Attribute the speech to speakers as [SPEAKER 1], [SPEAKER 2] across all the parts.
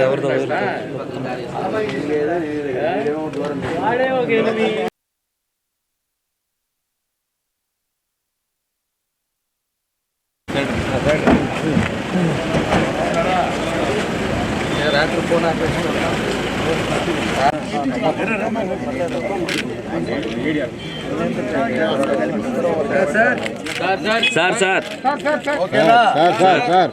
[SPEAKER 1] ఎవరిదో
[SPEAKER 2] వాడే ఒక ఎనిమిది
[SPEAKER 1] రాత్రి ఫోన్ సార్ సార్
[SPEAKER 3] ఓకేనా
[SPEAKER 4] sir sir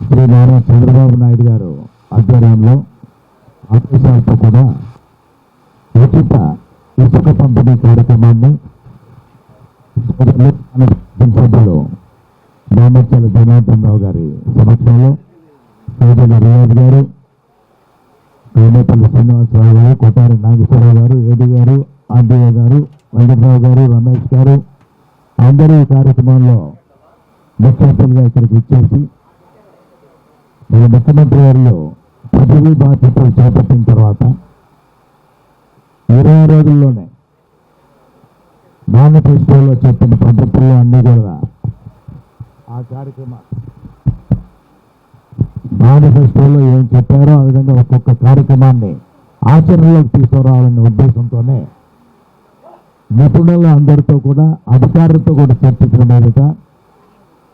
[SPEAKER 4] Shri Nara Chandrababu Naidu garu ఆధ్వర్యంలో ఆదేశాలతో కూడా ఉచిత ఇసుక పంపిణీ కార్యక్రమాన్ని సభ్యులు దామర్చల జనార్దన్ రావు గారి సమక్షంలో సోదరులు రియాజ్ గారు వేమపల్లి శ్రీనివాసరావు గారు కొట్టారి నాగేశ్వరరావు గారు ఏడు గారు ఆర్డీఓ గారు వెంకటరావు గారు రమేష్ గారు అందరూ ఈ కార్యక్రమంలో ముఖ్యమంత్రులుగా ఇక్కడికి ఇచ్చేసి మన ముఖ్యమంత్రి గారిలో పదవి బాధ్యతలు చేపట్టిన తర్వాత ఇరవై రోజుల్లోనే మేనిఫెస్టోలో చెప్పిన పద్ధతుల్లో అన్నీ కూడా ఆ కార్యక్రమాలు మేనిఫెస్టోలో ఏం చెప్పారో ఆ విధంగా ఒక్కొక్క కార్యక్రమాన్ని ఆచరణలోకి తీసుకురావాలనే ఉద్దేశంతోనే నిపుణుల అందరితో కూడా అధికారులతో కూడా చర్చించిన మీదట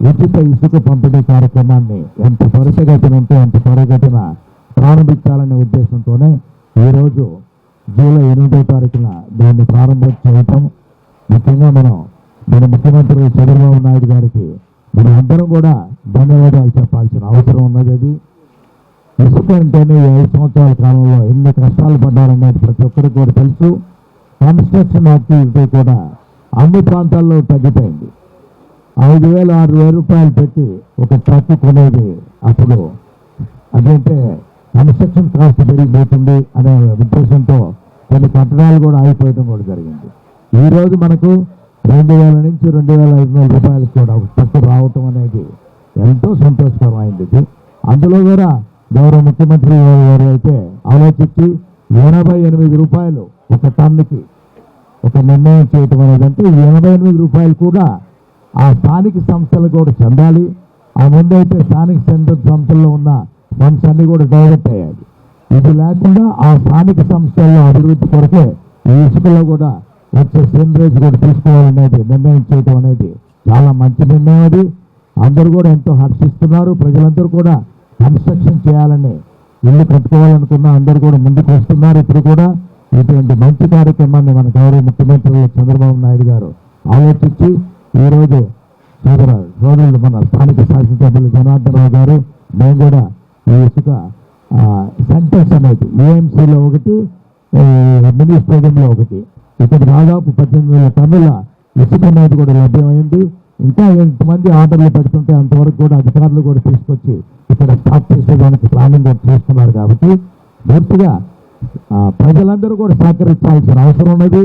[SPEAKER 4] ఉచిత ఇసుక పంపిణీ కార్యక్రమాన్ని ఎంత త్వరితగతిన ఉంటే అంత త్వరగతిన ప్రారంభించాలనే ఉద్దేశంతోనే ఈరోజు జూలై ఎనిమిదో తారీఖున దాన్ని ప్రారంభం చేయటం. ముఖ్యంగా మనం మన ముఖ్యమంత్రి చంద్రబాబు నాయుడు గారికి మనం అందరం కూడా ధన్యవాదాలు చెప్పాల్సిన అవసరం ఉన్నది అది. ఇసుక అంటేనే ఐదు సంవత్సరాల కాలంలో ఎన్ని కష్టాలు పడ్డారనేది ప్రతి ఒక్కరికి కూడా తెలుసు. కన్స్ట్రక్షన్ యాక్టివిటీ కూడా అన్ని ప్రాంతాల్లో తగ్గిపోయింది. ఐదు వేల ఆరు వేల రూపాయలు పెట్టి ఒక ట్రక్ కొనేది అప్పుడు. అదంటే కన్స్ట్రక్షన్ కాస్ట్ పెరిగిపోతుంది అనే ఉద్దేశంతో కొన్ని కట్టడాలు కూడా ఆగిపోయడం కూడా జరిగింది. ఈరోజు మనకు రెండు వేల నుంచి రెండు వేల ఐదు వందల రూపాయలు కూడా ఒక రావటం అనేది ఎంతో సంతోషకరమైంది. ఇది అందులో కూడా గౌరవ ముఖ్యమంత్రి గారు అయితే ఆలోచించి ఎనభై ఎనిమిది రూపాయలు ఒక టన్నుకి ఒక నిర్ణయం చేయటం అనేది అంటే ఎనభై ఎనిమిది రూపాయలు కూడా ఆ స్థానిక సంస్థలు కూడా చెందాలి. ఆ ముందైతే స్థానిక సెంటర్ సంస్థల్లో ఉన్న ఫండ్స్ అన్ని కూడా డైవర్ట్ అయ్యాయి ఇది లేకుండా ఆ స్థానిక సంస్థల్లో అభివృద్ధి కొరకే ఈ ఇసుకలో కూడా వచ్చే సెండ్రేజ్ కూడా తీసుకోవాలనేది నిర్ణయం చేయడం అనేది చాలా మంచి నిర్ణయం అది. అందరూ కూడా ఎంతో హర్షిస్తున్నారు. ప్రజలందరూ కూడా కన్స్ట్రక్షన్ చేయాలని ఇల్లు కట్టుకోవాలనుకున్న అందరూ కూడా ముందుకు వస్తున్నారు. ఇప్పుడు కూడా ఇటువంటి మంచి కార్యక్రమాన్ని మన గౌరవ ముఖ్యమంత్రి చంద్రబాబు నాయుడు గారు ఆలోచించి ఈరోజు సోదర సోదరులు మన స్థానిక శాసనసభ్యులు జనార్దన్ రావు గారు మేము కూడా ఈ ఇసుక సెంటర్స్ అనేది ఏఎంసీలో ఒకటి ఆ, మినీ స్టేడియంలో ఒకటి ఇప్పుడు దాదాపు పద్దెనిమిది వేల టన్నుల ఇసుక అనేది కూడా లభ్యమైంది. ఇంకా ఎంతమంది ఆర్డర్లు పెడుతుంటే అంతవరకు కూడా అధికారులు కూడా తీసుకొచ్చి ఇక్కడ స్టార్ట్ చేసేదానికి ప్లానింగ్ కూడా చేస్తున్నారు కాబట్టి పూర్తిగా ప్రజలందరూ కూడా సహకరించాల్సిన అవసరం ఉన్నది.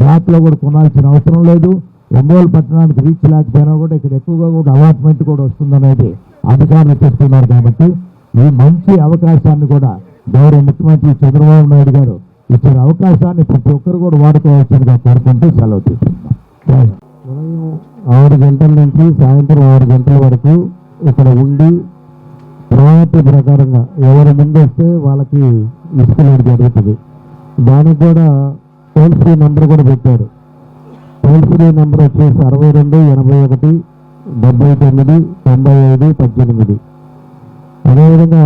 [SPEAKER 4] బ్లాక్లో కూడా కొనాల్సిన అవసరం లేదు. ఒంగోలు పట్టణానికి రీచ్ లేకపోయినా కూడా ఇక్కడ ఎక్కువగా కూడా అలాట్మెంట్ కూడా వస్తుందనేది అధికారులు చెప్తున్నారు కాబట్టి ఈ మంచి అవకాశాన్ని కూడా గౌరవ ముఖ్యమంత్రి చంద్రబాబు నాయుడు గారు ఇచ్చిన అవకాశాన్ని ప్రతి ఒక్కరు కూడా వాడుకోవాల్సిందిగా కోరుకుంటూ సెలవు తీసుకుంటాం ఉదయం ఆరు గంటల నుంచి సాయంత్రం ఆరు గంటల వరకు ఇక్కడ ఉండి ప్రయారిటీ ప్రకారంగా ఎవరు ముందు వస్తే వాళ్ళకి ఇసుకునేది జరుగుతుంది. దానికి కూడా టోల్ ఫ్రీ నెంబర్ కూడా పెట్టారు. టోల్ ఫ్రీ నెంబర్ వచ్చేసి అరవై రెండు ఎనభై ఒకటి డెబ్బై తొమ్మిది తొంభై ఐదు పద్దెనిమిది. అదేవిధంగా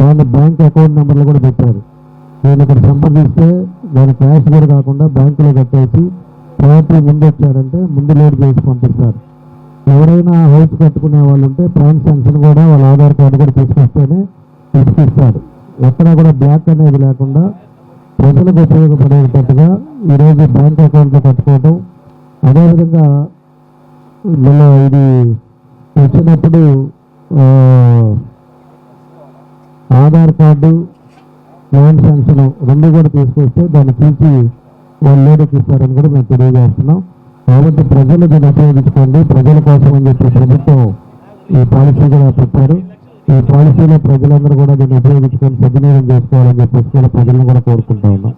[SPEAKER 4] దాని బ్యాంక్ అకౌంట్ నెంబర్లు కూడా పెట్టారు. నేను ఇక్కడ సంప్రదిస్తే నేను క్యాష్ కూడా కాకుండా బ్యాంకులో కట్టేసి ప్రాపర్టీ ముందు వచ్చారంటే ముందు లోడ్ చేసి పంపిస్తారు. ఎవరైనా హౌస్ కట్టుకునే వాళ్ళు ఉంటే ప్లాన్ శాంక్షన్ కూడా వాళ్ళ ఆధార్ కార్డు కూడా తీసుకొస్తేనే తీసుకొస్తారు. ఎక్కడ కూడా బ్లాక్ అనేది లేకుండా ప్రజలకు ఉపయోగపడేటట్టుగా ఈరోజు బ్యాంక్ అకౌంట్లో కట్టుకోవటం అదేవిధంగా మన ఇది వచ్చినప్పుడు ఆధార్ కార్డు లోన్ శాంక్షన్ రెండు కూడా తీసుకొస్తే దాన్ని తీసి వాళ్ళు లోడుకి ఇస్తారని కూడా మేము తెలియజేస్తున్నాం. కాబట్టి ప్రజలు దీన్ని ఉపయోగించుకోండి. ప్రజల కోసం అని చెప్పి ప్రభుత్వం ఈ పాలసీ కూడా పెట్టారు. ఈ పాలసీలో ప్రజలందరూ కూడా దీన్ని ఉపయోగించుకొని సద్వినియోగం చేసుకోవాలని చెప్పేసి కూడా ప్రజలను కూడా కోరుకుంటా ఉన్నాం.